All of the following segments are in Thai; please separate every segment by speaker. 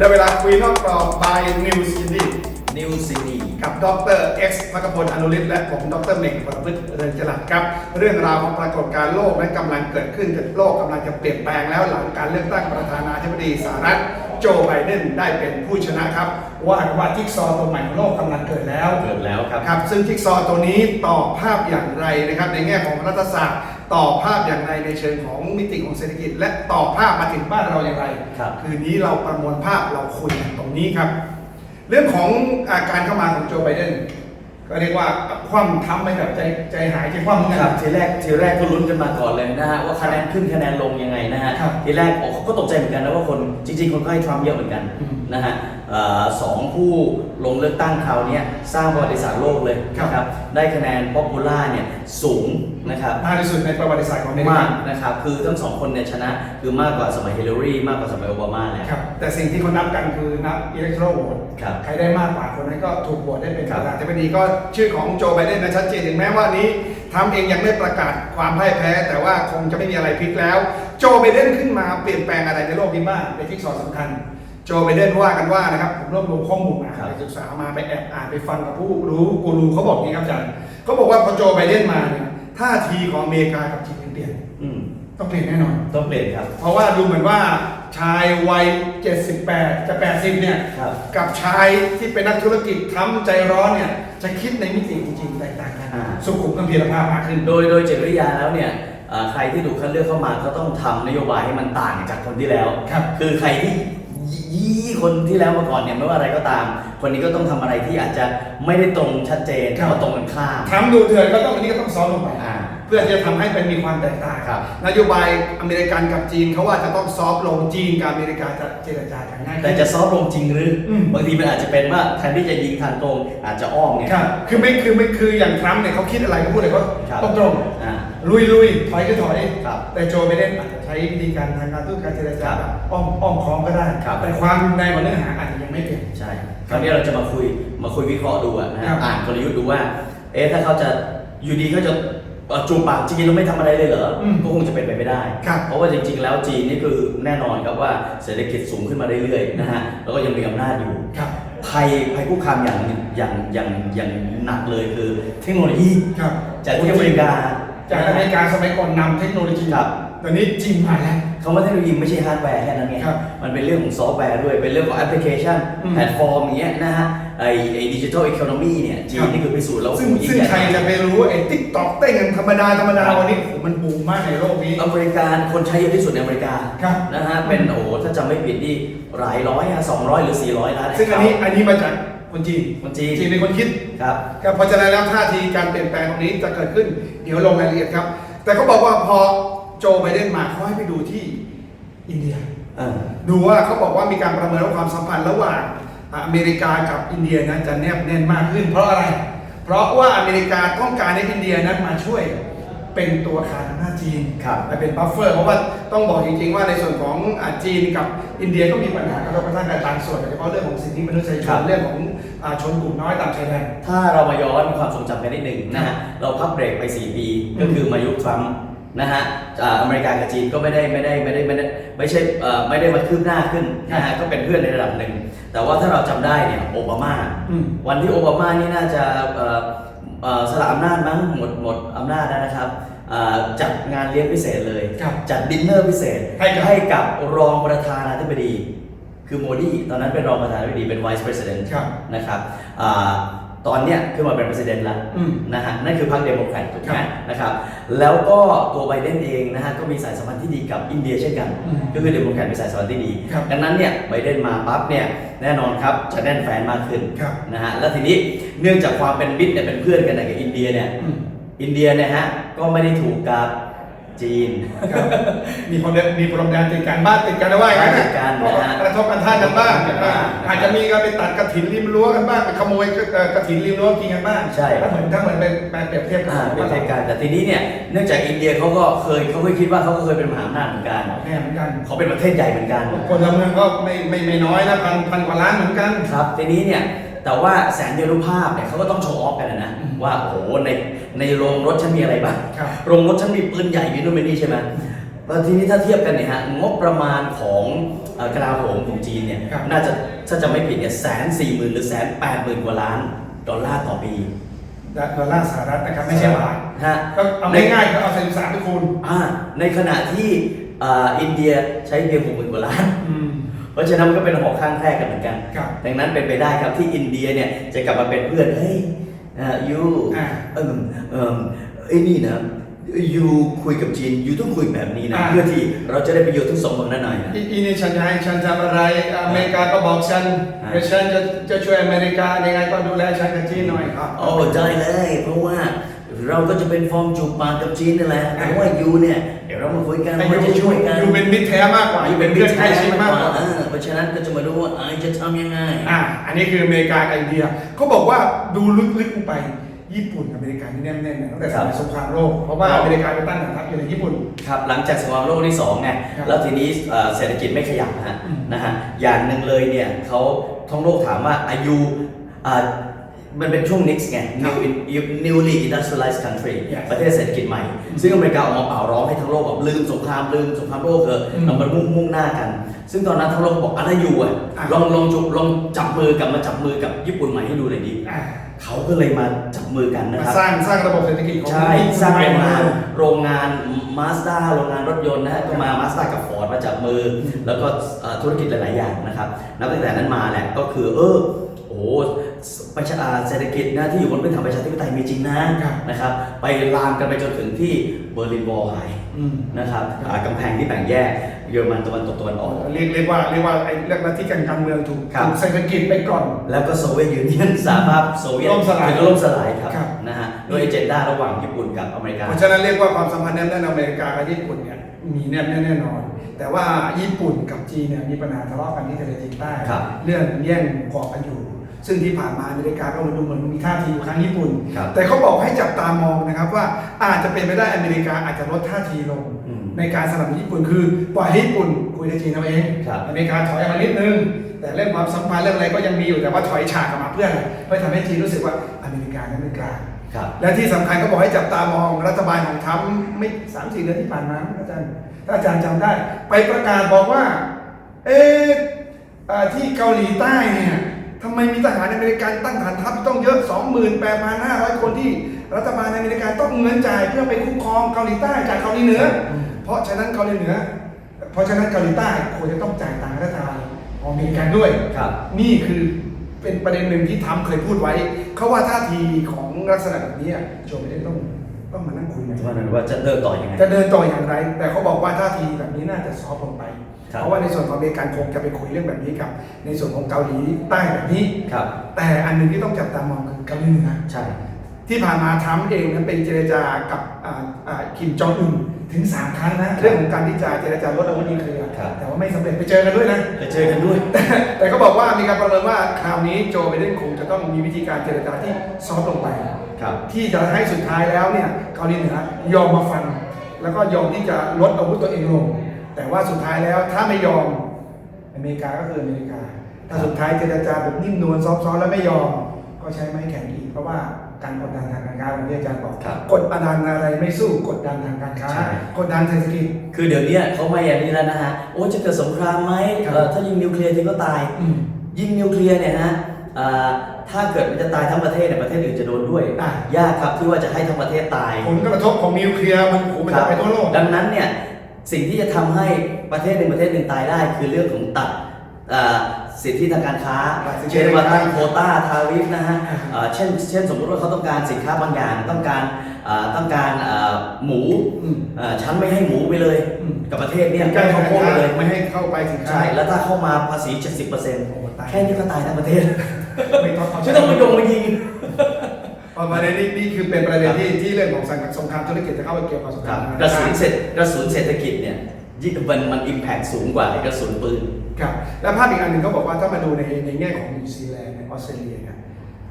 Speaker 1: ได้เวลาคุยนอกกรอบบายนิวซิตี้
Speaker 2: นิวซีนี
Speaker 1: กับดรเอ็กซ์พักพลอนุริศและผมดรเมงพลพฤกษ์เรือนจรัสครับ เรื่องราวของปรากฏการณ์โลกนั้นกำลังเกิดขึ้นโลกกำลังจะเปลี่ยนแปลงแล้วหลังการเลือกตั้งประธานาธิบดีสหรัฐ โจไบเดนได้เป็นผู้ชนะครับ ว่ากันว่าจิ๊กซอว์ตัวใหม่ของโลกกำลังเกิดแล้ว
Speaker 2: เกิดแล้วครับ
Speaker 1: ครับซึ่งจิ๊กซอว์ตัวนี้ต่อภาพอย่างไรนะครับ ในแง่ของรัฐศาสตร์ต่อภาพอย่างไรในเชิงของมิติของเศรษฐกิจ และต่อภาพมาถึงบ้านเราอย่างไร
Speaker 2: ครับ
Speaker 1: คืนนี้เราประมวลภาพเราคุยกันตรงนี้ครับ เรื่องของอาการเข้ามาของโจไบเดน ก็เรียกว่าคว่ำทำไปแบบใจใจหายใจคว่ำเหมือน
Speaker 2: ค
Speaker 1: กั
Speaker 2: รั
Speaker 1: น
Speaker 2: บทีแรกทีแรกก็ลุ้นกันมาก่อนเลยนะฮะว่าคะแนนขึ้นคะแนนลงยังไงนะฮะ
Speaker 1: ครับ
Speaker 2: ทีแรกโอ้เขาก็ตกใจเหมือนกันนะว่าคนจริงๆคนก็ให้ทรัมป์เยอะเหมือนกัน
Speaker 1: อืม
Speaker 2: นะฮะเอ่อสองผู้ลงเลือกตั้งคราวเนี้ยสร้างประวัติศาสตร์โลกเลย
Speaker 1: ครับ
Speaker 2: นะครับได้คะแนนป๊อปปูล่าเนี่ยสูงนะครับ
Speaker 1: มากที่สุดในประวัติศาสตร์ของอเมริกามา
Speaker 2: กนะครับคือทั้งสองคนเนี่ยชนะคือมากกว่าสมัยเฮเลอรีมากกว่าสมัยโอบามาแล้ว
Speaker 1: ครับแต่สิ่งที่เขานับกันคือนับอิเล็กโทรโหวต
Speaker 2: ครับ
Speaker 1: ใครได้มากกว่าคนนั้นก็ถูกโหวตได้เป็น
Speaker 2: ครั
Speaker 1: ป
Speaker 2: บ
Speaker 1: ระธานาธิบดีก็ชื่อของโจไบเดนนะชัดเจนถึงแม้ว่านี้ทำเองยังไม่ประกาศความพ่ายแพ้ แต่ว่าคงจะไม่มีอะไรพลิกแล้ว โจไบเดนขึ้นมาเปลี่ยนแปลงอะไรในโลกนี้บ้างเป็นที่สอดสำคัญ โจไบเดนว่ากันว่านะครับผมรวบรวมข้อมูลมา
Speaker 2: ครับ
Speaker 1: ไปศึกษามาไปแอบอ่านไปฟังกับผู้รู้กูรูเขาบอกอย่างนี้ครับอาจารย์เขาบอกว่าพอโจไบเดนมาเนี่ย ท่าทีของอเมริกากับจีนเปลี่ยน
Speaker 2: อืม
Speaker 1: ต้องเปลี่ยนแน่นอน
Speaker 2: ต้องเปลี่ยนครับ
Speaker 1: เพราะว่าดูเหมือนว่าชายวัย 78 จะ 80 เนี่ย
Speaker 2: ครับ
Speaker 1: กับชายที่เป็นนักธุรกิจทำใจร้อนเนี่ย จะคิดในมิติจริงๆแตกต่างกัน
Speaker 2: อ่า
Speaker 1: สุขุมกำเพียรภาพมากขึ้น
Speaker 2: โดยโดยจิตวิทยาแล้วเนี่ยเอ่อใครที่ถูกคัดเลือกเข้ามาก็ต้องทำนโยบายให้มันต่างจากคนที่แล้ว
Speaker 1: ครับ
Speaker 2: คือใครที่ ยี่คนที่แล้วมาก่อนเนี่ยไม่ว่าอะไรก็ตาม คนนี้ก็ต้องทำอะไรที่อาจจะไม่ได้ตรงชัดเจน
Speaker 1: ครับ
Speaker 2: เพราะตรงกันข้าม
Speaker 1: ทำดูเถื่อนก็ต้องอันนี้ก็ต้องซ้อนลงไป
Speaker 2: อ่า
Speaker 1: เพื่อที่จะทำให้เป็นมีความแตกต่าง
Speaker 2: ครับ
Speaker 1: นโยบายอเมริกันกับจีนเขาว่าจะต้องซอฟต์ลงจีนกับอเมริกาจะเจรจากันง่ายขึ้น
Speaker 2: แต่จะซอฟต์ลงจริงหรืออ
Speaker 1: ม
Speaker 2: บางทีมันอาจจะเป็นว่าแทนที่จะยิงทางตรงอาจจะอ้อมเนี่ย
Speaker 1: ครับคือไม่คือไม่คืออย่างทรัมป์เนี่ยเขาคิดอะไรก็พูดเลยเขา
Speaker 2: ครับ
Speaker 1: ตรงตรง
Speaker 2: อ่า
Speaker 1: ลุยลุยถอยก็ถอย
Speaker 2: ครับ
Speaker 1: แต่โจไบเดนอาจจะใช้วิธีการทางการทูตการเจรจา
Speaker 2: ครับ
Speaker 1: แบบอ้อมอ้อมค้อมก็ได้
Speaker 2: ครับ
Speaker 1: แต่ความรุนแรงของเนื้อหาอาจจะยังไม่เปลี่ยน
Speaker 2: ใช่คราวนี้เราจะมาคุยมาคุยวิเคราะห์ดูอะนะ
Speaker 1: ครั
Speaker 2: ฮะ
Speaker 1: บ
Speaker 2: อ่านกลยุทธ์ดูว่าเอ๊ะถ้าเขาจะอยู่ดีเขาจะเอ่อ จูบปากจีนแล้วไม่ทำอะไรเลยเหรออ
Speaker 1: ม
Speaker 2: ก็คงจะเป็นไปไม่ได้
Speaker 1: ครับ
Speaker 2: เพราะว่าจริงๆ แล้วจีนนี่คือแน่นอนครับว่าเศรษฐกิจสูงขึ้นมาเรื่อยๆนะฮะแล้วก็ยังมีอำนาจอยู่
Speaker 1: ครับ
Speaker 2: ภัยภัยคุกคามอย่างอย่างอย่างอย่างหนักเลยคือเทคโนโลยี
Speaker 1: ครับ
Speaker 2: จากที่อเมริกา
Speaker 1: จากอเมริกาสมัยก่อนนำเทคโนโลยี
Speaker 2: ครับ
Speaker 1: ตอนนี้จีนมาแล้ว
Speaker 2: คำว่าเทคโนโลยีไม่ใช่ฮาร์ดแวร์แค่นั้นไง
Speaker 1: ครับ
Speaker 2: มันเป็นเรื่องของซอฟต์แวร์ด้วย เป็นเรื่องของแอปพลิเคชัน
Speaker 1: อืม
Speaker 2: แพลตฟอร์มอย่างเงี้ยนะฮะ ไอไอดิจิทัลอีโคโนมีเนี่ยจี
Speaker 1: ครั
Speaker 2: น
Speaker 1: บ
Speaker 2: นี่คือพิสูจน์แล้ว
Speaker 1: ซึ่ง
Speaker 2: โอ้โหยิ่
Speaker 1: ซึ่ง
Speaker 2: ใหญ่
Speaker 1: ใครจะไปรู้ไอ้ติ๊กต็อกเต้นกันธรรมดาธรรมดาวันนี้โอ้โหมันบูมมากในโลกนี้
Speaker 2: อเมริกาคนใช้เยอะที่สุดในอเมริกา
Speaker 1: ครับ
Speaker 2: นะฮะเป็นโอ้โหถ้าจำไม่ผิดนี่หลายร้อยอะสองร้อยหรือสี่ร้อยล้าน
Speaker 1: ซึ่งอันนี้อันนี้มาจากคนจีน
Speaker 2: คนจีน
Speaker 1: จีนเป็นคนคิด
Speaker 2: ครับ
Speaker 1: ครับเพราะฉะนั้นแล้วท่าทีการเปลี่ยนแปลงตรงนี้จะเกิดขึ้นเดี๋ยวลงรายละเอียดครับ แต่เขาบอกว่าพอ โจไบเดนมาเขาให้ไปดูที่อินเดีย
Speaker 2: เออ
Speaker 1: ดูว่าเขาบอกว่ามีการประเมินว่าความสัมพันธ์ระหว่างอเมริกากับอินเดียนั้นจะแนบแน่นมากขึ้น เพราะอะไร เพราะว่าอเมริกาต้องการให้อินเดียนั้นมาช่วยเป็นตัวขาดอำนาจจีน
Speaker 2: ครับ
Speaker 1: และเป็นบัฟเฟอร์ เพราะว่าต้องบอกจริงๆว่าในส่วนของอ่าจีนกับอินเดียก็มีปัญหากระทบกระทั่งกันบางส่วนโดยเฉพาะเรื่องของสิทธิมนุษยช
Speaker 2: ครั
Speaker 1: น
Speaker 2: บ
Speaker 1: เรื่องของอ่าชนกลุ่มน้อยตามชายแดน
Speaker 2: ถ้าเรามาย้อนความทรงจำกันนิดหนึ่งนะฮะ เราพักเบรกไป 4 ปี ก็คือมายุคทรัมป์ นะฮะอ่าอเมริกากับจีนก็ไม่ได้ไม่ได้ไม่ได้ไม่ได้ไม่ใช่เอ่อไม่ได้มาคืบหน้าขึ้นนะฮะก็เป็นเพื่อนในระดับหนึ่ง แต่ว่าถ้าเราจำได้เนี่ยโอบามา
Speaker 1: อืม
Speaker 2: วันที่โอบามานี่น่าจะเอ่อเอ่อสละอำนาจมั้งหมดหมดอำนาจแล้วนะครับอ่าจัดงานเลี้ยงพิเศษเลย
Speaker 1: ครับ
Speaker 2: จัดดินเนอร์พิเศษ
Speaker 1: ให้กับ
Speaker 2: ให้กับรองประธานาธิบดี คือโมดีตอนนั้นเป็นรองประธานาธิบดีเป็น vice president
Speaker 1: ครับ
Speaker 2: นะครับอา ตอนเนี้ยขึ้นมาเป็น president แล้ว
Speaker 1: อืม
Speaker 2: นะฮะนั่นคือพรรคเดโมแครตถูกไหม
Speaker 1: ครับ
Speaker 2: นะครับแล้วก็ตัวไบเดนเองนะฮะก็มีสายสัมพันธ์ที่ดีกับอินเดียเช่นกัน
Speaker 1: อืม
Speaker 2: ก็คือเดโมแครตมีสายสัมพันธ์ที่ดี
Speaker 1: ครับ
Speaker 2: ดังนั้นเนี่ยไบเดนมาปั๊บเนี่ยแน่นอนครับจะแน่นแฟนมากขึ้น
Speaker 1: ครับ
Speaker 2: นะฮะแล้วทีนี้เนื่องจากความเป็นมิตรเนี่ยเป็นเพื่อนกันกับอินเดียเนี่ย
Speaker 1: อืม
Speaker 2: อินเดียเนี่ยฮะก็ไม่ได้ถูกกับ จีน
Speaker 1: ครับมีพรมแดนมีพรมแดนติดกันบ้านติดกันนะว่าอย่างนั้น
Speaker 2: ติดกันนะฮะ
Speaker 1: กระทบกันท่ากันบ้าง
Speaker 2: ติดกันบ้าง
Speaker 1: อาจจะมีการไปตัดกระถินริมรั้วกันบ้างไปขโมยเอ่อกระถินริมรั้วกินกันบ้าง
Speaker 2: ใช่
Speaker 1: ถ้าเหมือนถ้าเหมือนเป็นแปลเปรียบเทียบกั
Speaker 2: อ่าเป็นเทศกาลแต่ทีนี้เนี่ยเนื่องจากอินเดียเขาก็เคยเขาเคยคิดว่าเขาก็เคยเป็นมหาอำนาจเหมือนกัน
Speaker 1: แน่เหมือนกัน
Speaker 2: เขาเป็นประเทศใหญ่เหมือนกัน
Speaker 1: คนละเมืองก็ไม่ไม่ไม่น้อยนะพันพันกว่าล้านเหมือนกัน
Speaker 2: ครับทีนี้เนี่ย แต่ว่าแสนยานุภาพเนี่ยเขาก็ต้องโชว์ออฟกันนะนะ
Speaker 1: อืม
Speaker 2: ว่าโอ้โหในในโรงรถฉันมีอะไรบ้าง
Speaker 1: ครับ
Speaker 2: โรงรถฉันมีปืนใหญ่มีนู่นมีนี่ใช่ไหมแล้วทีนี้ถ้าเทียบกันเนี่ยฮะงบประมาณของเอ่อกลาโหมของจีนเนี่ย
Speaker 1: ครับ
Speaker 2: น่าจะถ้าจะไม่ผิดเนี่ยแสนสี่หมื่นหรือแสนแปดหมื่นกว่าล้านดอลลาร์ต่อปี
Speaker 1: ดอลลาร์สหรัฐนะครับไม่ใช่บาท
Speaker 2: ฮะ
Speaker 1: ก็เอาง่ายๆก็เอาสิบสามไปคูณ
Speaker 2: อ่าในขณะที่อ่าอินเดียใช้เพียงหกหมื่นกว่าล้าน
Speaker 1: อืม
Speaker 2: เพ ราะฉะนั้นมันก็เป็นหอข้างแพร่กันเหมือนกัน
Speaker 1: ครับ
Speaker 2: ดังนั้นเป็นไปได้ครับที่อินเดียเนี่ยจะกลับมาเป็นเพื่อน เฮ้ยยู
Speaker 1: อ่า
Speaker 2: เอิมเอิมไอ้นี่นะยูคุยกับจีนยูต้องคุยแบบนี้นะ
Speaker 1: อ่า
Speaker 2: เพื่อที่เราจะได้ประโยชน์ทั้งสองฝั่งนั่นหน่อยนะ
Speaker 1: อีอีนี่ฉันจะให้ฉันทำอะไรอเมริกาก็บอกฉัน
Speaker 2: อ่า
Speaker 1: เดี๋ยวฉันจะจะช่วยอเมริกายังไงก็ดูแลฉันกับจีนหน่อยครับ
Speaker 2: โอ้ได้เลย เพราะว่าเราก็จะเป็นฟอร์มจูบปากกับจีนนี่แหละแต่ว่ายูเนี่ยเดี๋ยวเรามาคุยกัน
Speaker 1: แต่
Speaker 2: ว่า
Speaker 1: ยู
Speaker 2: จะช่วยกัน
Speaker 1: ยูเป็นมิตรแท้มากกว่า
Speaker 2: ยู
Speaker 1: ยู
Speaker 2: เป็
Speaker 1: เป็นน
Speaker 2: มิ
Speaker 1: เพื่
Speaker 2: ต
Speaker 1: อน
Speaker 2: ร
Speaker 1: ใกล้
Speaker 2: แท้
Speaker 1: ชิด
Speaker 2: มามา
Speaker 1: กก
Speaker 2: ก
Speaker 1: ก
Speaker 2: ว่า
Speaker 1: ว่า
Speaker 2: เออเพ ราะฉะนั้นก็จะมาดูว่าไอจะทำยังไง
Speaker 1: อ่า อันนี้คืออเมริกากับอินเดียเขาบอกว่าดูลึกๆลงไปญี่ปุ่นกับอเมริกานี่แน่นๆนะตั้งแต่สมัยสงครามโลกเพราะว่าอเมริกาไปตั้งฐานทัพอยู่ในญี่ปุ่น
Speaker 2: ครับ หลังจากสงครามโลกที่สองไง
Speaker 1: ครับ
Speaker 2: แล้วทีนี้เอ่อเศรษฐกิจไม่ขยับนะฮะ
Speaker 1: อืม
Speaker 2: นะฮะอย่างหนึ่งเลยเนี่ยเขาท้องโลกถามว่าอายุอ่า มันเป็นช่วง next ไง new newly industrialized country
Speaker 1: Yes
Speaker 2: ประเทศเศรษฐกิจใหม่ ซึ่งอเมริกาออกมาเป่าร้องให้ทั้งโลกแบบลืมสงครามลืมสงครามโลกเถอะ
Speaker 1: อืม
Speaker 2: เรามามุ่งมุ่งหน้ากัน ซึ่งตอนนั้นทั้งโลกบอกอะไรอยู่อะ
Speaker 1: อะ
Speaker 2: ลองลองจุบลองจับมือกลับมาจับมือกับญี่ปุ่นใหม่ให้ดูหน่อยดี
Speaker 1: อ่า
Speaker 2: เขาก็เลยมาจับมือกันนะ
Speaker 1: มา
Speaker 2: ครับ
Speaker 1: สร้างสร้างระบบเศรษฐกิจของ
Speaker 2: ใช่
Speaker 1: ญี่ปุ่น
Speaker 2: สร้างโรง
Speaker 1: ใหม่
Speaker 2: งาน
Speaker 1: เลย
Speaker 2: โรงงานมาสด้าโรงงานรถยนต์นะฮะก็มามาสด้ากับฟอร์ดมาจับมือ แล้วก็เอ่อธุรกิจหลาย ๆ อย่างนะครับนับตั้งแต่นั้นมาแหละก็คือเออโอ้โห ประชาอ่าเศรษฐกิจนะที่อยู่บนพื้นฐานประชาธิปไตยมีจริงนะครับ นะครับไปลามกันไปจนถึงที่เบอร์ลินวอลหาย
Speaker 1: อืม
Speaker 2: นะครับอ่ากำแพงที่แบ่งแยกเยอรมันตะวันตกตะวันออก
Speaker 1: เรียกเรียกว่าเรียกว่าไอ้เรื่องลัทธิการการเมืองถูก
Speaker 2: ครับ
Speaker 1: ถูกเศรษฐกิจไปก่อน
Speaker 2: แล้วก็โซเวียตยูเนียนสหภาพโซเวียต
Speaker 1: ล่มสลาย
Speaker 2: ถึงก็ล่มสลายครับ
Speaker 1: ครับ
Speaker 2: นะฮะโดยเอเจนดาระหว่างญี่ปุ่นกับอเมริกา
Speaker 1: เพราะฉะนั้นเรียกว่าความสัมพันธ์แน่นๆอเมริกากับญี่ปุ่นเนี่ยมีแน่แน่นอน แต่ว่าญี่ปุ่นกับจีนเนี่ยมีปัญหาทะเลาะกันที่ทะเลจีนใต้
Speaker 2: ครับ
Speaker 1: เรื่องแย่งเกาะกันอยู่ ซึ่งที่ผ่านมาอเมริกาก็ดูเหมือนมีท่าทีอยู่ข้างญี่ปุ่น
Speaker 2: ครับ
Speaker 1: แต่เขาบอกให้จับตามองนะครับว่าอาจจะเป็นไปได้อเมริกาอาจจะลดท่าทีลง
Speaker 2: อืม
Speaker 1: ในการสนับสนุนญี่ปุ่นคือปล่อยให้ญี่ปุ่นคุยกับจีนเอาเอง
Speaker 2: ครับ
Speaker 1: อเมริกาถอยออกมานิดนึง แต่เรื่องความสัมพันธ์เรื่องอะไรก็ยังมีอยู่แต่ว่าถอยฉากออกมาเพื่ออะไรเพื่อทำให้จีนรู้สึกว่าอเมริกานั้นเป็นกลาง
Speaker 2: ครับ
Speaker 1: และที่สำคัญก็บอกให้จับตามองรัฐบาลของทรัมป์ไม่สามสี่เดือนที่ผ่านมาอาจารย์ถ้าอาจารย์จำได้ ไปประกาศบอกว่า เอ๊ะอ่าที่เกาหลีใต้เนี่ย ทำไมมีทหารอเมริกันตั้งฐานทัพต้องเยอะ 28,500 คนที่รัฐบาลอเมริกาต้องเงินจ่ายเพื่อไปคุ้มครองเกาหลีใต้จากเกาหลีเหนืออเพราะฉะนั้นเกาหลีเหนือ เพราะฉะนั้นเกาหลีใต้ควรจะต้องจ่ายตังค์ให้รัฐบาลของอเมริกันด้วย
Speaker 2: ครับ
Speaker 1: นี่คือเป็นประเด็นหนึ่งที่ทรัมป์เคยพูดไว้ เขาว่าท่าทีของลักษณะแบบนี้อะโจไบเดนต้องต้องมานั่งคุยไหม
Speaker 2: ว่าว่าจะเดินต่อยังไง
Speaker 1: จะเดินต่ออย่างไร แต่เขาบอกว่าท่าทีแบบนี้น่าจะซอฟต์ลงไป
Speaker 2: ครับ
Speaker 1: เพราะว่าในส่วนของอเมริกันคงจะไปคุยเรื่องแบบนี้กับ ในส่วนของเกาหลีใต้แบบนี้
Speaker 2: ครับ
Speaker 1: แต่อันหนึ่งที่ต้องจับตามองคือเกาหลีเหนือ
Speaker 2: ใช่
Speaker 1: ที่ผ่านมาทรัมป์เองนั้นไปเจรจากับอ่าอ่าคิมจองอึนถึง 3 ครั้งนะ เรื่องของการที่จะเจรจาลดอาวุธนิวเคลียร์
Speaker 2: ครับ
Speaker 1: แต่ว่าไม่สำเร็จไปเจอกันด้วยนะ
Speaker 2: ไปเจอกันด้วย
Speaker 1: แต่แต่เขาบอกว่ามีการประเมินว่าคราวนี้โจไบเดนคงจะต้องมีวิธีการเจรจาที่ซอฟต์ลงไป
Speaker 2: ครับ
Speaker 1: ที่จะให้สุดท้ายแล้วเนี่ยเกาหลีเหนือยอมมาฟัง แล้วก็ยอมที่จะลดอาวุธตัวเองลง แต่ว่าสุดท้ายแล้วถ้าไม่ยอมอเมริกาก็คืออเมริกา ถ้าสุดท้ายเจรจาแบบนิ่มนวลซอฟต์ๆแล้วไม่ยอม ก็ใช้ไม้แข็งอีก เพราะว่าการกดดันทางการค้าอย่างที่อาจารย์บอก
Speaker 2: ครับ
Speaker 1: กดดันอะไรไม่สู้กดดันทางการค้า
Speaker 2: ใช่
Speaker 1: กดดันเศรษฐกิจ
Speaker 2: คือเดี๋ยวเนี้ยเขาไม่อย่างนี้แล้วนะฮะโอ้จะเกิดสงครามไหม
Speaker 1: ครับ
Speaker 2: เอ่อถ้ายิงนิวเคลียร์ทีก็ตาย
Speaker 1: อืม
Speaker 2: ยิงนิวเคลียร์เนี่ยฮะอ่าถ้าเกิดมันจะตายทั้งประเทศเนี่ยประเทศอื่นจะโดนด้วย
Speaker 1: อะ
Speaker 2: ยากครับที่ว่าจะให้ทั้งประเทศตาย
Speaker 1: ผลกระทบของนิวเคลียร์มันโอ้โหมันจะไปทั่วโลก
Speaker 2: ดังนั้นเนี่ย สิ่งที่จะทำให้ประเทศหนึ่งประเทศหนึ่งตายได้ คือเรื่องของตัดอ่าสิทธิทางการค้า
Speaker 1: ตัดสิทธิ
Speaker 2: เช่นว่า
Speaker 1: ทางการค้า
Speaker 2: ตั้งโควต้าทาริฟนะฮะ
Speaker 1: อ่า
Speaker 2: อ่าเช่นเช่นสมมติว่าเขาต้องการสินค้าบางอย่างต้องการอ่าต้องการอ่าหมู
Speaker 1: อืม
Speaker 2: อ่าฉันไม่ให้หมูไปเลย
Speaker 1: อืม
Speaker 2: กับประเทศเนี่ย
Speaker 1: ใกล้
Speaker 2: ไม่
Speaker 1: เขา
Speaker 2: ให้
Speaker 1: โพ
Speaker 2: ข้าวโพดไปเลย
Speaker 1: ไม่ให้เข้าไปสินค้า
Speaker 2: ใช่แล้วถ้าเข้ามาภาษี
Speaker 1: โอ้ตาย
Speaker 2: 70%แค่นี้ก็ตายทั้งประเทศ
Speaker 1: ไม่ต้อง
Speaker 2: ไม่ต้องมาโยงมายิง
Speaker 1: ประมาณนี้นี่คือเป็นประเด็นที่ที่เรื่องของสงครามธุรกิจจะเข้าไปเกี่ยวกับสงค
Speaker 2: ค
Speaker 1: รา
Speaker 2: รั
Speaker 1: ม
Speaker 2: บกระสุนเสร็จกระสุนเศรษฐกิจเนี่ยยิ่งมันมันอิมแพคสูงกว่าไอ้กระสุนปืน
Speaker 1: ครับและภาพอีกอันหนึ่งเขาบอกว่าถ้ามาดูในในแง่ของนิวซีแลนด์ในออสเตรเลียเนี่ย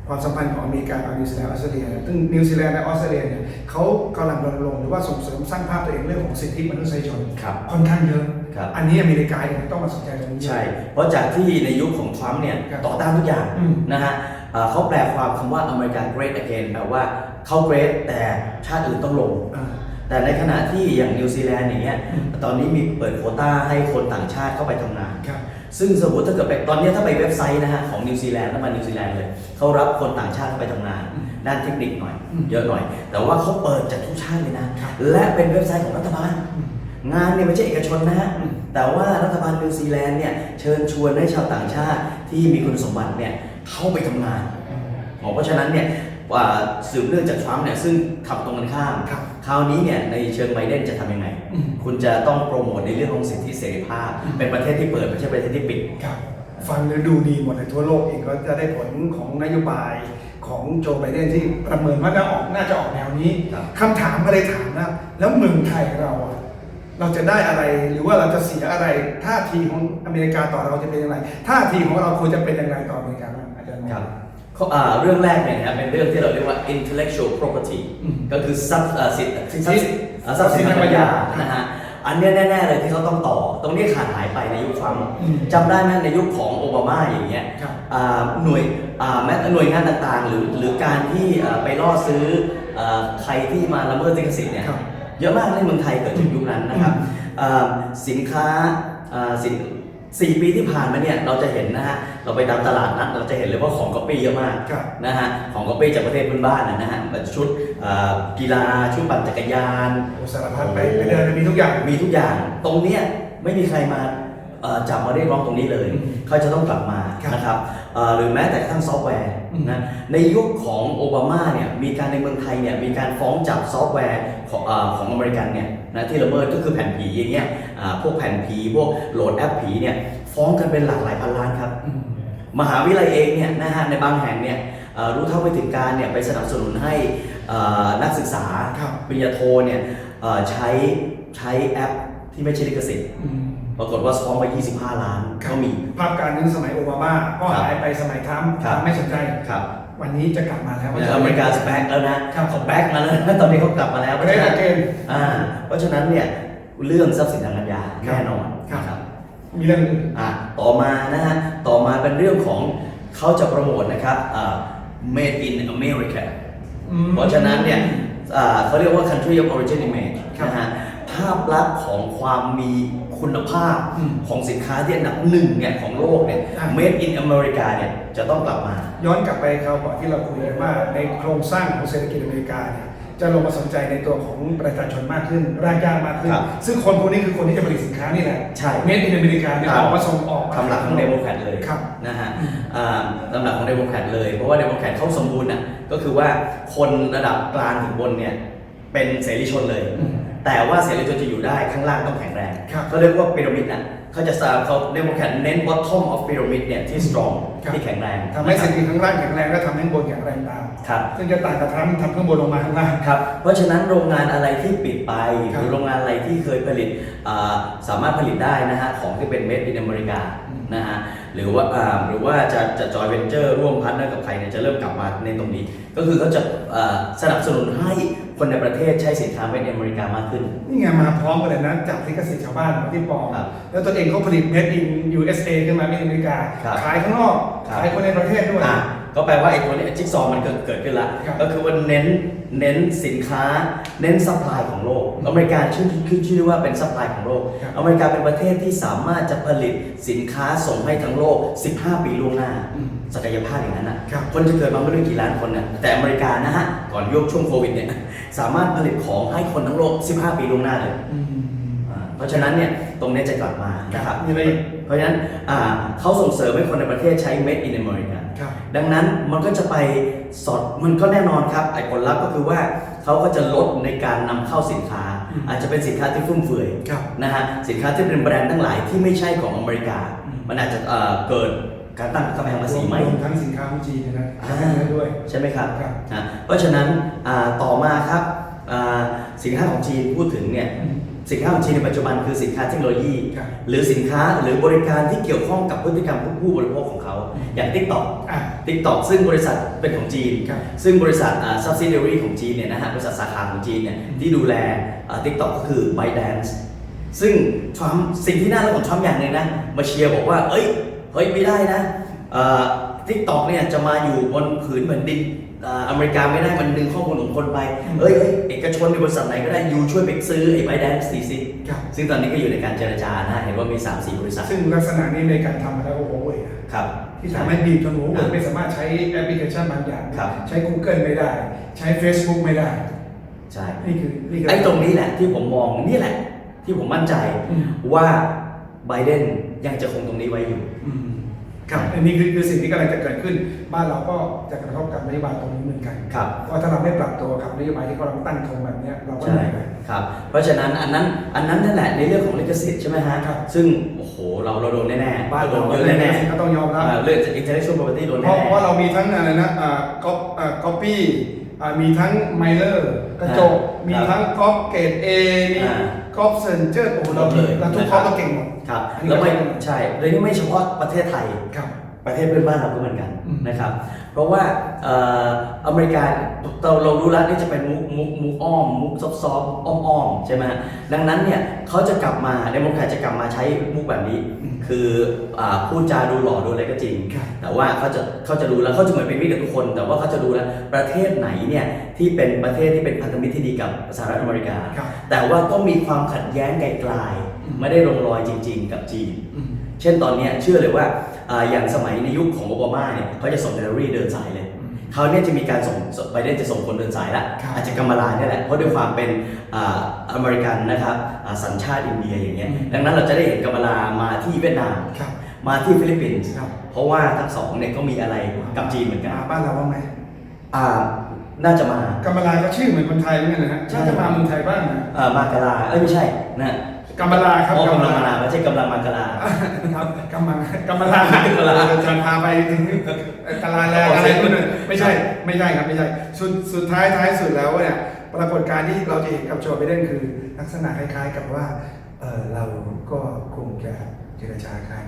Speaker 1: ความสัมพันธ์ของอเมริกากับนิวซีแลนด์ออสเตรเลียเนี่ยซึ่งนิวซีแลนด์และออสเตรเลียเนี่ยเขากำลังรณรงค์หรือว่าส่งเสริมสร้างภาพตัวเองเรื่องของสิทธิมนุษยชน
Speaker 2: ครับ
Speaker 1: ค่อนข้างเยอะ
Speaker 2: ครับ
Speaker 1: อันนี้อเมริกาเองต้องมาสนใจตรงนี้
Speaker 2: ใช่ เพราะจากที่ในยุคของทรัมป์เนี่ย
Speaker 1: ครับ
Speaker 2: ต่อต้านทุกอย่าง
Speaker 1: อืม
Speaker 2: นะฮะ เอ่อเขาแปลความคำว่าอเมริกัน great again แปลว่าเขา great แต่ชาติอื่นต้องลง
Speaker 1: อ่า
Speaker 2: แต่ในขณะที่อย่างนิวซีแลนด์อย่างเงี้ยตอนนี้มีเปิดโควต้าให้คนต่างชาติเข้าไปทำงาน
Speaker 1: ครับ
Speaker 2: ซึ่งสมมติถ้าเกิดไปตอนนี้ถ้าไปเว็บไซต์นะฮะของนิวซีแลนด์ถ้ามานิวซีแลนด์เลยเขารับคนต่างชาติเข้าไปทำงาน
Speaker 1: อืม
Speaker 2: ด้านเทคนิคหน่อย
Speaker 1: อืม
Speaker 2: เยอะหน่อย แต่ว่าเขาเปิดจากทุกชาติเลยนะ
Speaker 1: ครับ
Speaker 2: และเป็นเว็บไซต์ของรัฐบาล
Speaker 1: อืม
Speaker 2: งานเนี่ยไม่ใช่เอกชนนะฮะ
Speaker 1: อืม
Speaker 2: แต่ว่ารัฐบาลนิวซีแลนด์เนี่ยเชิญชวนให้ชาวต่างชาติที่มีคุณสมบัติเนี่ย เข้าไปทำงานเพราะฉะนั้นเนี่ยว่าสืบเนื่องจากทรัมป์เนี่ยซึ่งขับตรงกันข้าม
Speaker 1: ครับ
Speaker 2: คราวนี้เนี่ยในเชิงไบเดนจะทำยังไง
Speaker 1: อืม
Speaker 2: คุณจะต้องโปรโมทในเรื่องของสิทธิเสรีภาพ
Speaker 1: อืม
Speaker 2: เป็นประเทศที่เปิดไม่ใช่ประเทศที่ปิด
Speaker 1: ครับฟังแล้วดูดีหมดเลยทั่วโลกเองก็จะได้ผลของนโยบายของโจไบเดนที่ประเมินว่าน่าออกน่าจะออกแนวนี้
Speaker 2: ครับ
Speaker 1: คำถามก็เลยถามนะแล้วเมืองไทยเราอะเราจะได้อะไรหรือว่าเราจะเสียอะไรท่าทีของอเมริกาต่อเราจะเป็นอย่างไรท่าทีของเราควรจะเป็นอย่างไรต่ออเมริกา บ้างอาจารย์
Speaker 2: ครับข้ออ่าเรื่องแรกเนี่ยนะครับเป็นเรื่องที่เราเรียกว่า intellectual property
Speaker 1: อืม
Speaker 2: ก็คือทรัพย์อ่าสิทธิ
Speaker 1: สิทธิ
Speaker 2: ทรัพย์สินอ่าทรัพย์สินทางปัญญา
Speaker 1: ครับ
Speaker 2: นะฮะอันเนี้ยแน่ๆเลยที่เขาต้องต่อ ตรงนี้ขาดหายไปในยุคทรัมป์
Speaker 1: อืม
Speaker 2: จำได้ไหมในยุคของโอบามาอย่างเงี้ย
Speaker 1: ครับ
Speaker 2: อ่าหน่วยอ่าแม้แต่หน่วยงานต่างๆ หรือหรือการที่อ่าไปล่อซื้ออ่าใครที่มาละเมิดลิขสิทธิ์เนี่ย
Speaker 1: ครับ
Speaker 2: เยอะมากในเมืองไทยเกิดจากยุคนั้นนะครับอ่าสินค้าอ่าสิน สี่ปีที่ผ่านมาเนี่ยเราจะเห็นนะฮะเราไปตามตลาดนัดเราจะเห็นเลยว่าของก๊อปปี้เยอะมาก
Speaker 1: ครับนะ
Speaker 2: นะฮะของก๊อปปี้จากประเทศเพื่อนบ้านนะนะฮะแบบชุดอ่ากีฬาชุดปั่นจักรยาน
Speaker 1: โอ้สารพัดไปไปเดินมีทุกอย่าง
Speaker 2: มีทุกอย่าง ตรงเนี้ยไม่มีใครมาเอ่อจับมาเรียกร้องตรงนี้เลย
Speaker 1: อืม
Speaker 2: เขาจะต้องกลับมา
Speaker 1: ครับ
Speaker 2: นะครับเอ่อหรือแม้แต่กระทั่งซอฟต์แวร์
Speaker 1: อืม
Speaker 2: นะในยุคของโอบามาเนี่ยมีการในเมืองไทยเนี่ยมีการฟ้องจับซอฟต์แวร์ ของเออของอเมริกันเนี่ยนะที่ละเมิดก็คือแผ่นผีอย่างเงี้ยอ่าพวกแผ่นผีพวกโหลดแอปผีเนี่ยฟ้องกันเป็นหลากหลายพันล้านครับ
Speaker 1: อืม
Speaker 2: มหาวิทยาลัยเองเนี่ยนะฮะในบางแห่งเนี่ยเอ่อรู้เท่าไม่ถึงการเนี่ยไปสนับสนุนให้เอ่อนักศึกษา
Speaker 1: ครับ
Speaker 2: ปริญญาโทเนี่ยเอ่อใช้ใช้แอปที่ไม่ใช่ลิขสิทธิ์
Speaker 1: อืม
Speaker 2: ปรากฏว่าฟ้องไป 25 ล้าน
Speaker 1: ครับ
Speaker 2: ก็มี
Speaker 1: ภาพการนั้นสมัยโอบามาก็
Speaker 2: ครับ
Speaker 1: หายไปสมัยทรัมป์
Speaker 2: ครับ
Speaker 1: ไม่สนใจ
Speaker 2: ครับ
Speaker 1: วันนี้จะกลับมาแล้ว
Speaker 2: อเมริกาสแบ็กแล้วนะครับเขาแบ็กมาแล้วนะตอนนี้เขากลับมาแล้ว
Speaker 1: ประเทศอาเกน
Speaker 2: อ่าเพราะฉะนั้นเนี่ยเรื่องทรัพย์สินทางปัญญา
Speaker 1: ครับ
Speaker 2: แน่นอน
Speaker 1: ครับ
Speaker 2: นะครับ
Speaker 1: มีเรื่องอื่น
Speaker 2: อ่าต่อมานะฮะต่อมาเป็นเรื่องของเขาจะโปรโมทนะครับอ่า made in America
Speaker 1: อืม
Speaker 2: เพราะฉะนั้นเนี่ยอ่าเขาเรียกว่า country of origin image
Speaker 1: ครับ
Speaker 2: นะฮะภาพลักษณ์ของความมี คุณภาพ
Speaker 1: อืม
Speaker 2: ของสินค้าที่อันดับหนึ่งเนี่ยของโลกเนี่ย
Speaker 1: อะ
Speaker 2: made in America เนี่ยจะต้องกลับมา
Speaker 1: ย้อนกลับไปคราวก่อนที่เราคุยกันว่าในโครงสร้างของเศรษฐกิจอเมริกาเนี่ยจะลงมาสนใจในตัวของประชาชนมากขึ้นรายได้มากขึ้น
Speaker 2: ครับ
Speaker 1: ซึ่งคนพวกนี้คือคนที่จะผลิตสินค้านี่แหละ
Speaker 2: ใช่
Speaker 1: เมดอินอเมริกาเนี่ย
Speaker 2: ครับ
Speaker 1: ออกมาส่งออกมา
Speaker 2: ทำหลักของเดโมแครตเลย
Speaker 1: ครับ
Speaker 2: นะฮะอ่าตำหลักของเดโมแครตเลย เพราะว่าเดโมแครตเขาสมบูรณ์อะก็คือว่าคนระดับกลางถึงบนเนี่ยเป็นเสรีชนเลย
Speaker 1: อืม
Speaker 2: แต่ว่าเสรีชนจะอยู่ได้ข้างล่างต้องแข็งแรง
Speaker 1: ครับ
Speaker 2: เขาเรียกว่าพีระมิดนะเขาจะสาเขาเดโมแครตเน้น bottom of pyramid เนี่ยที่ strong
Speaker 1: ครับ
Speaker 2: ที่แข็งแรง
Speaker 1: ทำให้เศรษฐ
Speaker 2: นะ
Speaker 1: กิจข้างล่างแข็งแรงและทำให้ข้างบนแข็งแรงตาม
Speaker 2: ครับ
Speaker 1: ซึ่งจะต่างกับทรัมป์ทำข้างบนลงมาข้างล่าง
Speaker 2: ครับเพราะฉะนั้นโรงงานอะไรที่ปิดไป
Speaker 1: ค
Speaker 2: ห
Speaker 1: รับ
Speaker 2: รือโรงงานอะไรที่เคยผลิตอ่าสามารถผลิตได้นะฮะของที่เป็น made in America
Speaker 1: อืม
Speaker 2: นะฮะหรือว่าอ่าหรือว่าจะจะจอยเวนเจอร์ร่วมพันธ์กับใครเนี่ยจะเริ่มกลับมาในตรงนี้ ก็คือเขาจะอ่าสนับสนุนให้คนในประเทศใช้สินค้า made in America มากขึ้น
Speaker 1: นี่ไงมาพร้อมกันเลยนะจับลิขสิทธิ์ชาวบ้านมาที่ปลอม
Speaker 2: ครับ
Speaker 1: แล้วตัวเองเขาผลิต made in USA ขึ้นมา made in อเมริกา
Speaker 2: ครับ
Speaker 1: ขายข้างนอก
Speaker 2: ครับ
Speaker 1: ขายคนในประเทศด้วย
Speaker 2: อะก็แปลว่าไอ้ตัวนี้จิ๊กซอว์มันเกิดเกิดขึ้นละ
Speaker 1: ครับ
Speaker 2: ก็คือว่าเน้นเน้นสินค้า เน้นซัพพลายของโลก อเมริกาชื่อขึ้นชื่อว่าเป็นซัพพลายของโลก
Speaker 1: ครับ
Speaker 2: อเมริกาเป็นประเทศที่สามารถจะผลิตสินค้าส่งให้ทั้งโลก 15 ปีล่วงหน้า
Speaker 1: อืม
Speaker 2: ศักยภาพอย่างนั้นอะ
Speaker 1: ครับ
Speaker 2: คนจะเกิดมาไม่รู้กี่ล้านคนน่ะแต่อเมริกานะฮะ ก่อนยุคช่วงโควิดเนี่ย สามารถผลิตของให้คนทั้งโลก 15 ปีล่วงหน้าเลย
Speaker 1: อืม
Speaker 2: อ่า เพราะฉะนั้นเนี่ยตรงนี้จะกลับมานะครับ
Speaker 1: มีอะไรอีก
Speaker 2: เพราะฉะนั้นอ่าเขาส่งเสริมให้คนในประเทศใช้ made in America
Speaker 1: ครับ
Speaker 2: ดังนั้นมันก็จะไปสอดมันก็แน่นอนครับไอ้ผลลัพธ์ก็คือว่าเขาก็จะลดในการนำเข้าสินค้า
Speaker 1: อืม
Speaker 2: อาจจะเป็นสินค้าที่ฟุ่มเฟือย
Speaker 1: ครับ
Speaker 2: นะฮะสินค้าที่เป็นแบรนด์ทั้งหลายที่ไม่ใช่ของอเมริกา
Speaker 1: อืม
Speaker 2: มันอาจจะเอ่อเกิดการตั้งกำแพงภาษีไหม
Speaker 1: รวทั้งสินค้าของจีนเนยนะ
Speaker 2: อ่า
Speaker 1: ทำให้ด้วย
Speaker 2: ใช่ไหมครับ
Speaker 1: ครับ
Speaker 2: อ่าเพราะฉะนั้นอ่าต่อมาครับอ่าสินค้าของจีนพูดถึงเนี่ย
Speaker 1: อืม
Speaker 2: สินค้าของจีนในปัจจุบันคือสินค้าเทคโนโลยี
Speaker 1: ครับ
Speaker 2: หรือสินค้าหรือบริการที่เกี่ยวข้องกับพฤติกรรมผู้บริโภคของเขา
Speaker 1: อืม
Speaker 2: อย่าง TikTok
Speaker 1: อะ
Speaker 2: TikTok ซึ่งบริษัทเป็นของจีน
Speaker 1: ครับ
Speaker 2: ซึ่งบริษัทอ่า subsidiary ของจีนเนี่ยนะฮะบริษัทสาขาของจีนเนี่ยที่ดูแลอ่า TikTok ก็คือ ByteDance ซึ่งทรัมป์สิ่งที่น่ารักของทรัมป์อย่างหนึงนะ มาเชียร์บอกว่า เอ้ย เฮ้ย ไม่ได้นะอ่า TikTok เนี่ยจะมาอยู่บนผืนแผ่นดิน อ่าอเมริกาไม่ได้มันดึงข้อมูลของคนไป
Speaker 1: อืม
Speaker 2: เอ้ยเอ้ยเอกชนในบริษัทไหนก็ได้ยูช่วยไปซื้อไอ้ไบแดนซีซี
Speaker 1: ครับ
Speaker 2: ซึ่งตอนนี้ก็อยู่ในการเจรจานะเห็นว่ามี 3 4 บริษัท
Speaker 1: ซึ่งลักษณะนี้ในการทำมาแล้วโอ้โหเว้ยอะ
Speaker 2: ครับ
Speaker 1: ที่ทำให้บีบจนหัวเว่ยไม่สามารถใช้แอปพลิเคชันบางอย่าง
Speaker 2: ครับ
Speaker 1: ใช้ Google ไม่ได้ ใช้ Facebook ไม่ได้
Speaker 2: ใช่
Speaker 1: นี่คือนี่คือ
Speaker 2: ไอ้ตรงนี้แหละที่ผมมองนี่แหละ ที่ผมมั่นใจ
Speaker 1: อืม
Speaker 2: ว่าไบเดนยังจะคงตรงนี้ไว้อยู่
Speaker 1: อืม ครับอันนี้คือคือสิ่งที่กำลังจะเกิดขึ้น บ้านเราก็จะกระทบกับนโยบายตรงนี้เหมือนกัน
Speaker 2: ครับ
Speaker 1: ว่าถ้าเราไม่ปรับตัวกับนโยบายที่กำลังตั้งธงแบบเนี้ยเราก็
Speaker 2: ใช่
Speaker 1: เหนื่อย
Speaker 2: ครับ เพราะฉะนั้นอันนั้นอันนั้นนั่นแหละในเรื่องของลิขสิทธิ์ใช่ไหมฮะ
Speaker 1: ครับ
Speaker 2: ซึ่งโอ้โหเราเราโดนแน่ๆ
Speaker 1: บ้าน
Speaker 2: โด
Speaker 1: เรา
Speaker 2: นเยอะแน่
Speaker 1: ก็ต้องยอม
Speaker 2: ๆ
Speaker 1: รับ
Speaker 2: อ่าเรื่อง intellectual property โดน
Speaker 1: เพ
Speaker 2: แน่
Speaker 1: ราะเพราะเรามีทั้งอะไรนะอ่าก๊อปอ่าก๊อปปี้อ่า มีทั้งไมเลอร์กระจก มีทั้งก๊อปเกรดเอมี
Speaker 2: อ่า
Speaker 1: ก๊อปเซนเจอร์โอ้โหเรา
Speaker 2: หมดเลย
Speaker 1: เราทุก
Speaker 2: นะครับ
Speaker 1: ข้อเราเก่งหมด
Speaker 2: ครับ
Speaker 1: อันนี้
Speaker 2: แล้วไม่
Speaker 1: ก็
Speaker 2: ใช่เลยนี่ไม่เฉพาะประเทศไทย
Speaker 1: ครับ
Speaker 2: ประเทศเพื่อนบ้านเราก็เหมือนกัน
Speaker 1: อืม
Speaker 2: นะครับ เพราะว่าเอ่ออเมริกาเราเรารู้แล้วนี่จะเป็นมุกมุกมุกอ้อม มุกซอฟซอฟอ้อมอ้อมๆใช่ไหมฮะดังนั้นเนี่ยเขาจะกลับมาในโมแครตจะกลับมาใช้มุกแบบนี้
Speaker 1: อืม
Speaker 2: คืออ่าพูดจาดูหล่อดูอะไรก็จริง
Speaker 1: ครับ
Speaker 2: แต่ว่าเขาจะเขาจะรู้แล้วเขาจะเหมือนเป็นมิตรกับทุกคน แต่ว่าเขาจะรู้แล้วประเทศไหนเนี่ยที่เป็นประเทศที่เป็นพันธมิตรที่ดีกับสหรัฐอเมริกา
Speaker 1: ครับ
Speaker 2: แต่ว่าก็มีความขัดแย้งไกล
Speaker 1: อืม
Speaker 2: ๆไม่ได้ลงรอยจริง ๆ กับจีน
Speaker 1: อืม
Speaker 2: เช่นตอนเนี้ยเชื่อเลยว่าอ่าอย่างสมัยในยุคของโอบามาเนี่ยเขาจะส่งเดลิเวอรี่เดินสายเลย
Speaker 1: อืม
Speaker 2: คราวเนี้ยจะมีการส่งไบเดนจะส่งคนเดินสายละ
Speaker 1: ครับ
Speaker 2: อาจจะกำมลาเนี่ยแหละเพราะด้วยความเป็นอ่าอเมริกันนะครับอ่าสัญชาติอินเดียอย่างเงี้ย
Speaker 1: อืม
Speaker 2: ดังนั้นเราจะได้เห็นกำมลามาที่เวียดนาม
Speaker 1: ครับ
Speaker 2: มาที่ฟิลิปปินส์
Speaker 1: ครับ
Speaker 2: เพราะว่าทั้งสองเนี่ยก็มีอะไรกับจีนเหมือนกัน
Speaker 1: มาบ้านเราบ้างไหม
Speaker 2: อ่าน่าจะมากำ
Speaker 1: มลาก็ชื่อเหมือนคนไทยเหมือนกันนะฮะ
Speaker 2: ใช่
Speaker 1: น่าจะมาเมืองไทยบ้างนะ
Speaker 2: อ่ามากราเอ้ยไม่ใช่นะ
Speaker 1: กำมลาครับ
Speaker 2: เพราะ
Speaker 1: กำม
Speaker 2: กำลัง
Speaker 1: ลา
Speaker 2: มาไม่ใช่กำลังมากรา
Speaker 1: ครับกำมังกำมลากำ
Speaker 2: มลา
Speaker 1: อาจารย์พาไปถึงกาลาแลอะไรนู่นน่ะไม่ใช่ไม่ใช่ครับไม่ใช่สุดสุดท้ายท้ายสุดแล้วเนี่ยปรากฏการณ์ที่เราจะเห็นกับโจไบเดนคือลักษณะคล้าย ๆ กับว่าเออเราก็คงจะเจรจากัน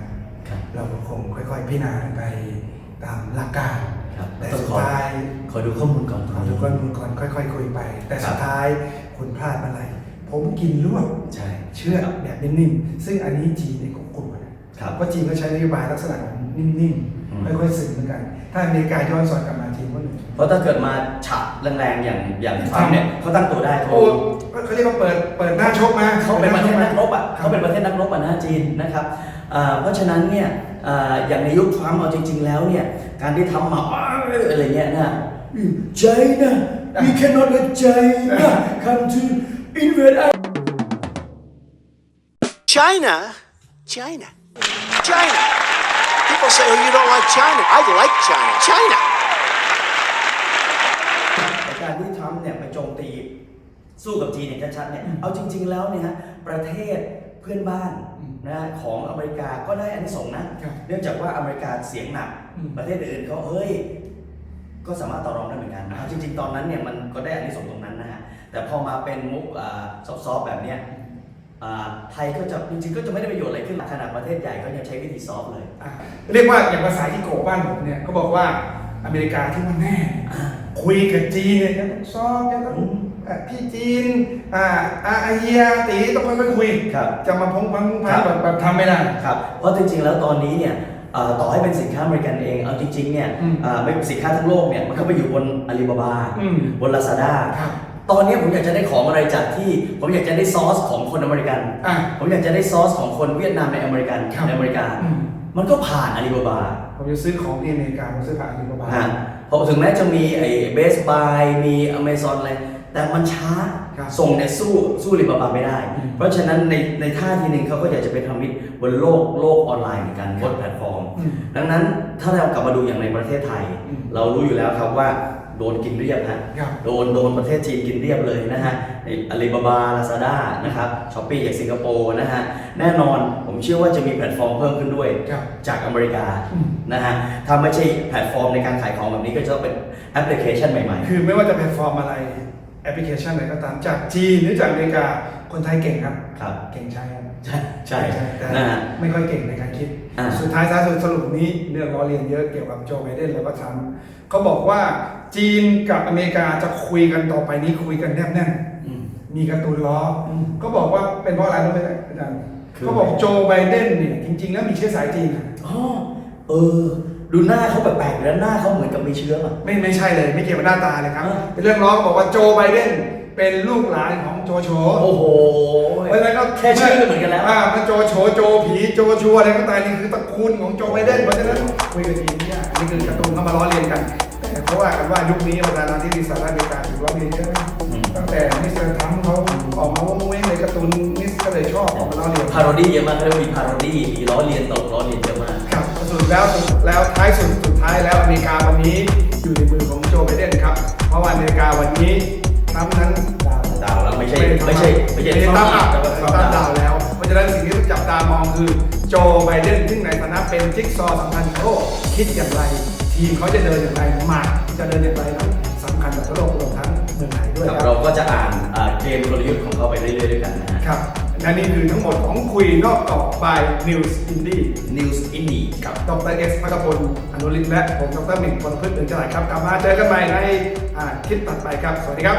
Speaker 2: ครับ
Speaker 1: เราก็คงค่อย ๆ พิจารณาไปตามหลักการ
Speaker 2: ครับ
Speaker 1: แต่
Speaker 2: ต้อง
Speaker 1: สุด
Speaker 2: ขอ
Speaker 1: ท้าย
Speaker 2: ขอดูข้อมูลก่อนตรง
Speaker 1: เอา
Speaker 2: นี้
Speaker 1: ทุกคนคุณก่อนค่อยๆคุยไป แต่สุดท้ายคุณพลาดเมื่อไหร่ผมกินรวบ
Speaker 2: ใช่
Speaker 1: เชื่อดแบบนิ่มๆ ซึ่งอันนี้จีนเนี่ยก็กลัวนะครับเพราะจีนก็ใช้นโยบายลักษณะของนิ่ม
Speaker 2: อืม
Speaker 1: ๆค่อยๆซึมเหมือนกัน ถ้าอเมริกาย้อนสอนกลับมาจีนก็หนึ่ง
Speaker 2: เพราะถ้าเกิดมาฉะแรงๆ อย่างอย่างทรัมป์เนี่ยเขาตั้งตัวได้เขา
Speaker 1: โอ้เขาเรียกว่าเปิดเปิดหน้าชกมา
Speaker 2: เขาเป็นประเทศนักรบอะ
Speaker 1: ค
Speaker 2: เขาเป็นประเทศนักรบอะนะจีนนะครับอ่าเพราะฉะนั้นเนี่ยอ่าอย่างในยุคทรัมป์เอาจริง ๆ แล้วเนี่ยการที่ทำมาอ้าวอะไรเงี้ยนะ China we cannot let China come to invade us
Speaker 3: China? China. China. People say, oh, you don't like China. I like China. China.
Speaker 2: แต่การที่ทรัมป์เนี่ยไปโจมตีสู้กับจีนเนี่ยชัดๆเนี่ย เอาจริง ๆ แล้วเนี่ยฮะประเทศเพื่อนบ้านนะของอเมริกาก็ได้อันนี้ส่งส์นะ
Speaker 1: ครับ
Speaker 2: เนื่องจากว่าอเมริกาเสียงหนัก
Speaker 1: อืม
Speaker 2: ประเทศอื่นเขาเฮ้ย ก็สามารถต่อรองได้เหมือนกันนะครับจริงๆ ตอนนั้นเนี่ยมันก็ได้อันนี้ส่งส์ตรงนั้นนะฮะ แต่พอมาเป็นมุกอ่าซอฟต์ๆแบบเนี้ยอ่า ไทยก็จะจริงๆก็จะไม่ได้ประโยชน์อะไรขึ้นขนาดประเทศใหญ่ก็ยังใช้วิธีซอฟต์เลย
Speaker 1: อะเรียกว่าอย่างภาษาที่โกบ้านผมเนี่ยเขาบอกว่าอเมริกาที่มันแน่ คุยกับจีนเนี่ยจะต้องซอบจะต้องอะพี่จีนอ่าอาอาเฮียตีต้องค่อยๆคุย
Speaker 2: ครับ
Speaker 1: จะมาพงพังพั
Speaker 2: ครั
Speaker 1: ง
Speaker 2: บ
Speaker 1: แบบแบบทำไม่ได้
Speaker 2: ครับ เพราะจริงๆ แล้วตอนนี้เนี่ยเอ่อต่อให้เป็นสินค้าอเมริกันเอง เอาจริงๆ เนี่ย
Speaker 1: อืม
Speaker 2: เอ่อไม่สินค้าทั้งโลกเนี่ยมันก็ไปอยู่บนอาลีบาบา
Speaker 1: อืม
Speaker 2: บนลาซาด้า
Speaker 1: ครับ
Speaker 2: ตอนนี้ผมอยากจะได้ของอะไรจากที่ ผมอยากจะได้ซอสของคนอเมริกัน
Speaker 1: อะ
Speaker 2: ผมอยากจะได้ซอสของคนเวียดนามในอเมริกัน
Speaker 1: ครับ
Speaker 2: ในอเมริกา
Speaker 1: อืม
Speaker 2: มันก็ผ่านอาลีบาบา
Speaker 1: ผมจะซื้อของที่อเมริกาผมซื้อผ่านอาลีบาบา
Speaker 2: ฮะเพราะถึงแม้จะมีไอ้เบสบายมีอเมซอนอะไร แต่มันช้า
Speaker 1: ครับ
Speaker 2: ส่งเนี่ยสู้สู้ลิบาบาไม่ได้
Speaker 1: อืม
Speaker 2: เพราะฉะนั้นในในท่าทีหนึ่งเขาก็อยากจะเป็นทำมิตรบนโลกโลกออนไลน์เหมือนกันบนแพลตฟอร์ม
Speaker 1: อืม
Speaker 2: ดังนั้นถ้าเรากลับมาดูอย่างในประเทศไทย
Speaker 1: อืม
Speaker 2: เรารู้อยู่แล้วครับว่าโดนกินเรียบฮะ
Speaker 1: ครับ
Speaker 2: โดนโดนประเทศจีนกินเรียบเลยนะฮะอาลีบาบาลาซาด้านะครับช้อปปี้จากสิงคโปร์นะฮะแน่นอนผมเชื่อว่าจะมีแพลตฟอร์มเพิ่มขึ้นด้วย
Speaker 1: ครับ
Speaker 2: จากอเมริกา
Speaker 1: อืม
Speaker 2: นะฮะถ้าไม่ใช่แพลตฟอร์มในการขายของแบบนี้ก็จะต้องเป็นแอปพลิเคชันใหม่
Speaker 1: คือไม่ว่าจะแพลตฟอร์มอะไรแอปพลิเคชันอะไรก็ตามจากจีนหรือจากอเมริกาคนไทยเก่งครับ
Speaker 2: ๆครับ
Speaker 1: เก่งใช้ครับ
Speaker 2: ใช่ใช่
Speaker 1: แต่
Speaker 2: นะฮะ
Speaker 1: ไม่ค่อยเก่งในการคิด
Speaker 2: อ่า
Speaker 1: สุดท้ายท้ายสุดสรุปนี้เรื่องล้อเลียนเยอะเกี่ยวกับโจไบเดนแล้วก็ทรัมป์เขาบอกว่า จีนกับอเมริกาจะคุยกันต่อไปนี้คุยกันแนบแน่น
Speaker 2: อืม
Speaker 1: มีการ์ตูนล้ออ
Speaker 2: ม
Speaker 1: ก็บอกว่าเป็นเพราะอะไรรู้ไหมอาจารย์
Speaker 2: คือ
Speaker 1: เขาบอกโจไบเดนเนี่ยจริง ๆ แล้วมีเชื้อสายจีนนะ
Speaker 2: อ๋อเออ ดูหน้าเขาแปลกๆแล้วหน้าเขาเหมือนกับมีเชื้อป่ะ
Speaker 1: ไม่ไม่ใช่เลยไม่เกี่ยวกับหน้าตาเลยครับ
Speaker 2: อ่า
Speaker 1: เป็นเรื่องร้องบอกว่าโจไบเดนเป็นลูกหลานของโจโฉ
Speaker 2: โอ้โห
Speaker 1: เพราะฉะนั้นก็
Speaker 2: แค่ชื่อก็เหมือนกันแล้ว
Speaker 1: อ่ามันโจโฉโจผีโจชัวอะไรก็ตายนี่คือตระกูลของโจไบเดนเพราะฉะนั้นคุยกันดีเนี่ยอันนี่คือการ์ตูนเข้ามาล้อเลียนกันแต่ เพราะว่ากันว่ายุคนี้ประธานาธิบดีสหรัฐอเมริกาถูกล้อเลียนเยอะนะตั้งแต่มิสเตอร์ทรัมป์เขาออกมาว่าเว้งเลยการ์ตูนนิสก็เลยชอบออกมาล้อเลียน
Speaker 2: พาโรดี้เยอะมากเขาเรียกว่ามีพาโรดี้มีล้อเลียนตลกล้อเลียนเยอะมาก
Speaker 1: ครับสรุปแล้วสรุปแล้วท้ายสุดสุดท้ายแล้วอเมริกาวันนี้อยู่ในมือของโจไบเดนครับ เพราะว่าอเมริกาวันนี้ทรัมป์นั้นดาว
Speaker 2: ดาวแล้วไม่ใช่ไม่ใช่ไม่ใช่
Speaker 1: ไม่ใช่
Speaker 2: ทรั
Speaker 1: ตั้
Speaker 2: ม
Speaker 1: ม
Speaker 2: ป์
Speaker 1: อัพ
Speaker 2: แต่ว่า
Speaker 1: ตั้ม
Speaker 2: ทรัมป์
Speaker 1: ดา
Speaker 2: ดาวว
Speaker 1: แล้ว เพราะฉะนั้นสิ่งที่ต้องจับตามองคือโจไบเดนซึ่งในฐานะเป็นจิ๊กซอว์สำคัญของโลกคิดอย่างไร ทีมเขาจะเดินอย่างไรหมากจะเดินอย่างไรนั้นสำคัญกับทั่วโลกรวมทั้งเมืองไทยด้วย
Speaker 2: ครับ
Speaker 1: ครั
Speaker 2: เรา
Speaker 1: บ
Speaker 2: ก็จะอ่านอ่าเกมกลยุทธ์ของเขาไปเรื่อยๆด้วยกันนะฮะ
Speaker 1: ครับและนี่คือทั้งหมดของคุยนอกกรอบ by News Indie
Speaker 2: News Indie
Speaker 1: กับดรเอสพักพลอนุรินทร์และผมดรหมิ่งพลพืชเดินจรัสครับกลับมาเจอกันใหม่ในอ่าคลิปตัดไปครับ สวัสดีครับ